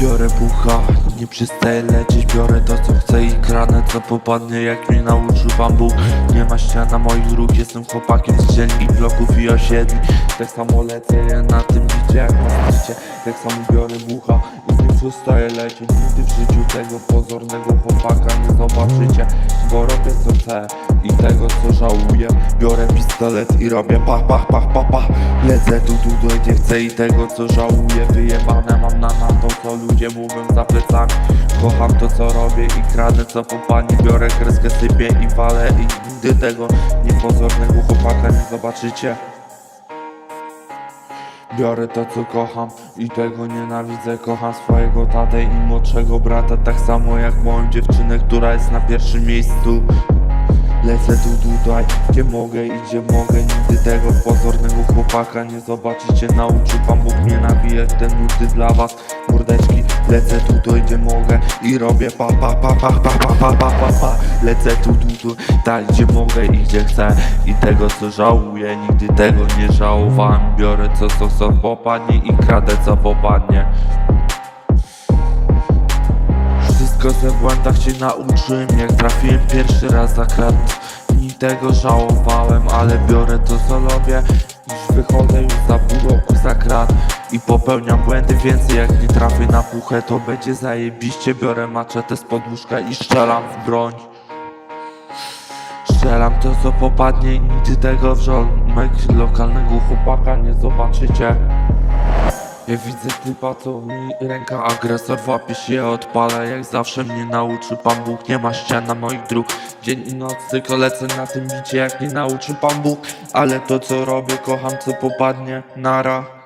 Biorę bucha, nie przystaję lecieć Biorę to co chcę i kranę co popadnie Jak mnie nauczył Pan Bóg Nie ma ściana moich dróg Jestem chłopakiem z dzielni, bloków i osiedli. Tak samo lecę ja na tym bicie jak na życie Tak samo biorę bucha i nie przestaję lecieć. Nigdy w życiu tego pozornego chłopaka nie zobaczycie Bo robię chcę i tego co żałuję. Biorę pistolet i robię pach, pach, pach, pach, pach Lecę tu, tu, tu, nie chcę i tego co żałuję. Wyjebane mam na, na to co ludzie mówią za plecami. Kocham to co robię i kradnę co po pani. Biorę kreskę, sypię i walę i nigdy tego niepozornego chłopaka nie zobaczycie. Biorę to co kocham i tego nienawidzę. Kocham swojego tatę i młodszego brata Tak samo jak moją dziewczynę, która jest na pierwszym miejscu Lecę tu tutaj, gdzie mogę i gdzie mogę. Nigdy tego pozornego chłopaka nie zobaczycie Nauczył Pan Bóg mnie nawijać te nuty dla was. Mordeczki, lecę tu, tu gdzie mogę I robię pa pa pa pa pa pa pa pa pa pa. Lecę tu, tu, tu, tak gdzie mogę i gdzie chcę. I tego co żałuję, nigdy tego nie żałowałem. Biorę co co co popadnie i kradę co popadnie ze błędach się nauczyłem Jak trafiłem pierwszy raz za krat. Ni tego żałowałem, ale biorę to co lubię Już wychodzę już za pół roku za krat. I popełniam błędy więcej jak nie trafię na puchę To będzie zajebiście. Biorę maczetę z podłóżka i strzelam w broń. Strzelam to co popadnie i nigdy tego w żołmek lokalnego chłopaka nie zobaczycie ja widzę typa, co mi ręka agresor łapie się odpala. Jak zawsze mnie nauczył Pan Bóg Nie ma ścian na moich dróg. Dzień i noc tylko lecę na tym bicie Jak nie nauczył Pan Bóg. Ale to co robię kocham co popadnie Nara